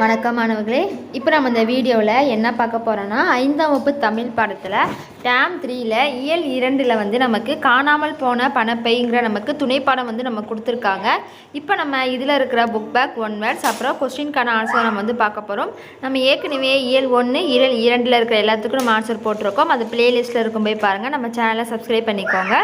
வணக்கம் மாணவர்களே. இப்போ நம்ம இந்த வீடியோவில் என்ன பார்க்க போகிறோன்னா ஐந்தாம் வகுப்பு தமிழ் பாடத்தில் டேம் த்ரீயில் இயல் இரண்டில் வந்து நமக்கு காணாமல் போன பணப்பைங்கிற நமக்கு துணைப்பாடம் வந்து நம்ம கொடுத்துருக்காங்க. இப்போ நம்ம இதில் இருக்கிற புக் பேக் ஒன் வேர்ட்ஸ் அப்புறம் கொஸ்டின்கான ஆன்சர் நம்ம வந்து பார்க்க போகிறோம் நம்ம ஏற்கனவே இயல் ஒன்று இயல் இரண்டில் இருக்கிற எல்லாத்துக்கும் நம்ம ஆன்சர் போட்டிருக்கோம். அது பிளேலிஸ்ட்டில் இருக்கும் போய் பாருங்கள் நம்ம சேனலை சப்ஸ்கிரைப் பண்ணிக்கோங்க.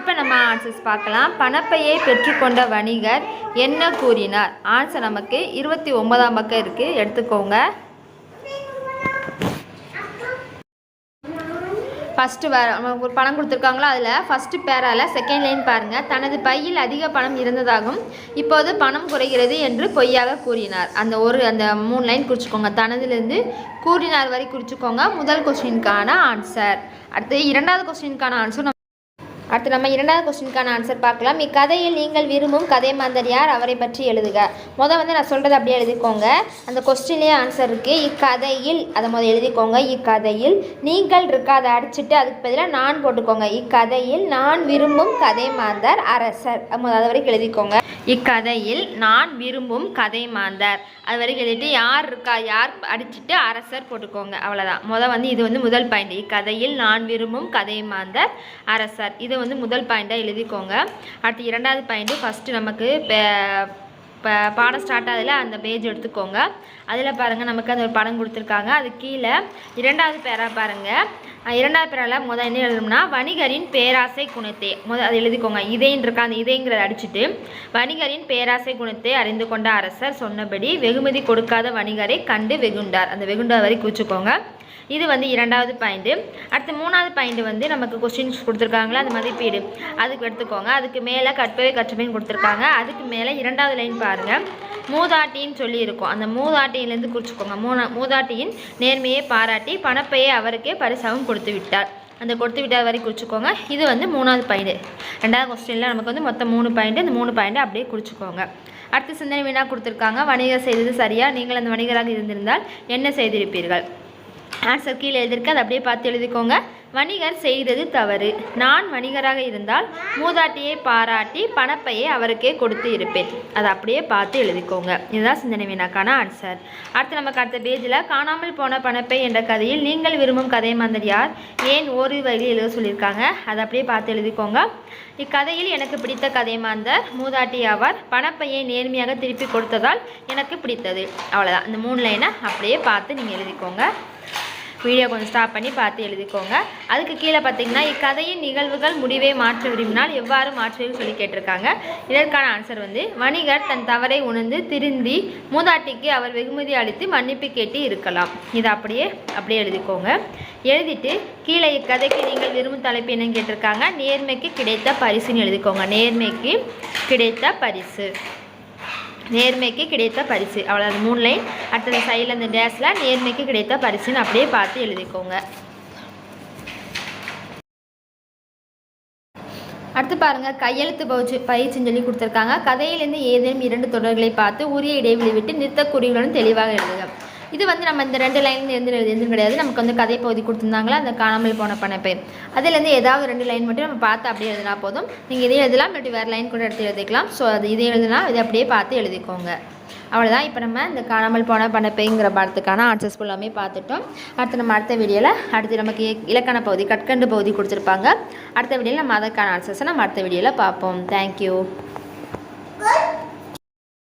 இப்போ நம்ம ஆன்சர்ஸ் பார்க்கலாம். பணப்பையை பெற்றுக்கொண்ட வணிகர் என்ன கூறினார்? ஆன்சர் நமக்கு இருபத்தி ஒன்பதாம் பக்கம் இருக்குது எடுத்துக்கோங்க. ஃபஸ்ட்டு வர ஒரு பணம் கொடுத்துருக்காங்களோ அதில்? ஃபஸ்ட்டு பேரால் செகண்ட் லைன் பாருங்கள் தனது பையில் அதிக பணம் இருந்ததாகவும் இப்போது பணம் குறைகிறது என்று பொய்யாக கூறினார். அந்த ஒரு அந்த மூணு லைன் குறிச்சிக்கோங்க. தனதுலேருந்து கூறினார் வரை குறிச்சிக்கோங்க. முதல் கொஸ்டினுக்கான ஆன்சர் அடுத்து இரண்டாவது கொஸ்டினுக்கான ஆன்சர் அடுத்து நம்ம இரண்டாவது கொஸ்டினுக்கான ஆன்சர் பார்க்கலாம். இக்கதையில் நீங்கள் விரும்பும் கதை மாந்தர் யார்? அவரை பற்றி எழுதுக. முதல் வந்து நான் சொல்கிறது அப்படியே எழுதிக்கோங்க. அந்த கொஸ்டின்லேயே ஆன்சர் இருக்குது இக்கதையில் அதை முதல் எழுதிக்கோங்க. இக்கதையில் நீங்கள் இருக்க அதை அடிச்சுட்டு அதுக்கு பதிலாக நான் போட்டுக்கோங்க. இக்கதையில் நான் விரும்பும் கதை மாந்தர் அரசர் முதல் அது வரைக்கும் எழுதிக்கோங்க. இக்கதையில் நான் விரும்பும் கதை மாந்தர் அது வரைக்கும் எழுதிட்டு யார் இருக்கா? யார் அடிச்சுட்டு அரசர் போட்டுக்கோங்க. அவ்வளோதான் முதல் வந்து இது வந்து முதல் பாயிண்ட் இக்கதையில் நான் விரும்பும் கதை மாந்தர் அரசர் இது வந்து முதல் பாயிண்ட்டாக எழுதிக்கோங்க. அடுத்து இரண்டாவது பாயிண்ட்டு ஃபஸ்ட்டு நமக்கு இப்போ பாடம் ஸ்டார்ட் ஆகுதுல அந்த பேஜ் எடுத்துக்கோங்க. அதில் பாருங்கள் நமக்கு அந்த ஒரு படம் கொடுத்துருக்காங்க. அது கீழே இரண்டாவது பேராக பாருங்கள் இரண்டாவது பேரால முதல் என்ன எழுதணும்னா வணிகரின் பேராசை குணத்தை. முத அதை எழுதிக்கோங்க. இதேன்னு இருக்கா அந்த இதேங்கிறத அடிச்சுட்டு வணிகரின் பேராசை குணத்தை அறிந்து கொண்ட அரசர் சொன்னபடி வெகுமதி கொடுக்காத வணிகரை கண்டு வெகுண்டார். அந்த வெகுண்டார் வரை குறிச்சுக்கோங்க இது வந்து இரண்டாவது பாயிண்ட்டு அடுத்து மூணாவது பாயிண்ட் வந்து நமக்கு கொஸ்டின்ஸ் கொடுத்துருக்காங்களா? அந்த மதிப்பீடு அதுக்கு எடுத்துக்கோங்க. அதுக்கு மேலே கற்பவை கற்றமைன்னு கொடுத்துருக்காங்க. அதுக்கு மேலே இரண்டாவது லைன் பாருங்கள் மூதாட்டின்னு சொல்லி இருக்கும் அந்த மூதாட்டியிலேருந்து குறிச்சிக்கோங்க. மூணா மூதாட்டியின் நேர்மையை பாராட்டி பணப்பையை அவருக்கே பரிசாகவும் கொடுத்து விட்டார். அந்த கொடுத்து விட்டார் வரை குறிச்சிக்கோங்க. இது வந்து மூணாவது பாயிண்ட். ரெண்டாவது கொஸ்டினில் நமக்கு வந்து மொத்தம் மூணு பாயிண்ட். இந்த மூணு பாயிண்ட் அப்படியே குறிச்சிக்கோங்க. அடுத்த சிந்தனை வீணாக கொடுத்துருக்காங்க. வணிகர் செய்தது சரியா? நீங்கள் அந்த வணிகராக இருந்திருந்தால் என்ன செய்திருப்பீர்கள்? ஆன்சர் கீழே எழுதியிருக்கு. அதை அப்படியே பார்த்து எழுதிக்கோங்க. வணிகர் செய்தது தவறு. நான் வணிகராக இருந்தால் மூதாட்டியை பாராட்டி பணப்பையை அவருக்கே கொடுத்து இருப்பேன். அதை அப்படியே பார்த்து எழுதிக்கோங்க. இதுதான் சிந்தனை வினாக்கான ஆன்சர் அடுத்து நமக்கு அடுத்த பேஜில் காணாமல் போன பணப்பை என்ற கதையில் நீங்கள் விரும்பும் கதை மாந்தர் யார்? ஏன் ஒரு வழியில் எழுத சொல்லியிருக்காங்க? அதை அப்படியே பார்த்து எழுதிக்கோங்க. இக்கதையில் எனக்கு பிடித்த கதை மாந்தர் மூதாட்டி ஆவார். பணப்பையை நேர்மையாக திருப்பி கொடுத்ததால் எனக்கு பிடித்தது. அவ்வளோதான் இந்த மூணு லைனை அப்படியே பார்த்து நீங்கள் எழுதிக்கோங்க. வீடியோ கொஞ்சம் ஸ்டாப் பண்ணி பார்த்து எழுதிக்கோங்க. அதுக்கு கீழே பார்த்தீங்கன்னா இக்கதையின் நிகழ்வுகள் முடிவை மாற்ற விரும்பினால் எவ்வாறு மாற்றுவது சொல்லி கேட்டிருக்காங்க. இதற்கான ஆன்சர் வந்து வணிகர் தன் தவறை உணர்ந்து திருந்தி மூதாட்டிக்கு அவர் வெகுமதி அளித்து மன்னிப்பு கேட்டு இருக்கலாம். இதை அப்படியே அப்படியே எழுதிக்கோங்க. எழுதிட்டு கீழே இக்கதைக்கு நீங்கள் விரும்பும் தலைப்பு என்னன்னு கேட்டிருக்காங்க. நேர்மைக்கு கிடைத்த பரிசுன்னு எழுதிக்கோங்க. நேர்மைக்கு கிடைத்த பரிசு. நேர்மைக்கு கிடைத்த பரிசு. அவ்வளோ அந்த மூணு லைன் அடுத்தது சைடில் அந்த டேஸில் நேர்மைக்கு கிடைத்த பரிசுன்னு அப்படியே பார்த்து எழுதிக்கோங்க. அடுத்து பாருங்கள் கையெழுத்து பயிற்சி பயிற்சின்னு சொல்லி கொடுத்துருக்காங்க. கதையிலிருந்து ஏதேனும் இரண்டு தொடர்களை பார்த்து உரிய இடைவெளி விட்டு நிறுத்தக்குறிகளுடன் தெளிவாக எழுதுக. இது வந்து நம்ம இந்த ரெண்டு லைன்ல இருந்து எழுதி எதுவும் கிடையாது. நமக்கு வந்து கதை பகுதி கொடுத்துருந்தாங்களா? அந்த காணாமல் போன பணப்பை. அதுலேருந்து ஏதாவது ரெண்டு லைன் மட்டும் நம்ம பார்த்து அப்படியே எழுதினா போதும். நீங்கள் இதே எழுதலாம் இல்லாட்டி வேறு லைன் கூட எடுத்து எழுதிக்கலாம். ஸோ அது இதே எழுதினா இதை அப்படியே பார்த்து எழுதிக்கோங்க. அவ்வளோதான் இப்போ நம்ம இந்த காணாமல் போன பணப்பைங்கிற படத்துக்கான ஆன்சர்ஸ் ஃபுல்லாமே பார்த்துட்டோம். அடுத்து நம்ம அடுத்த வீடியோவில் அடுத்து நமக்கு இலக்கண பகுதி கற்கண்டு பகுதி கொடுத்துருப்பாங்க. அடுத்த வீடியோவில் நம்ம அதற்கான ஆன்சர்ஸை நம்ம அடுத்த வீடியோவில் பார்ப்போம். தேங்க்யூ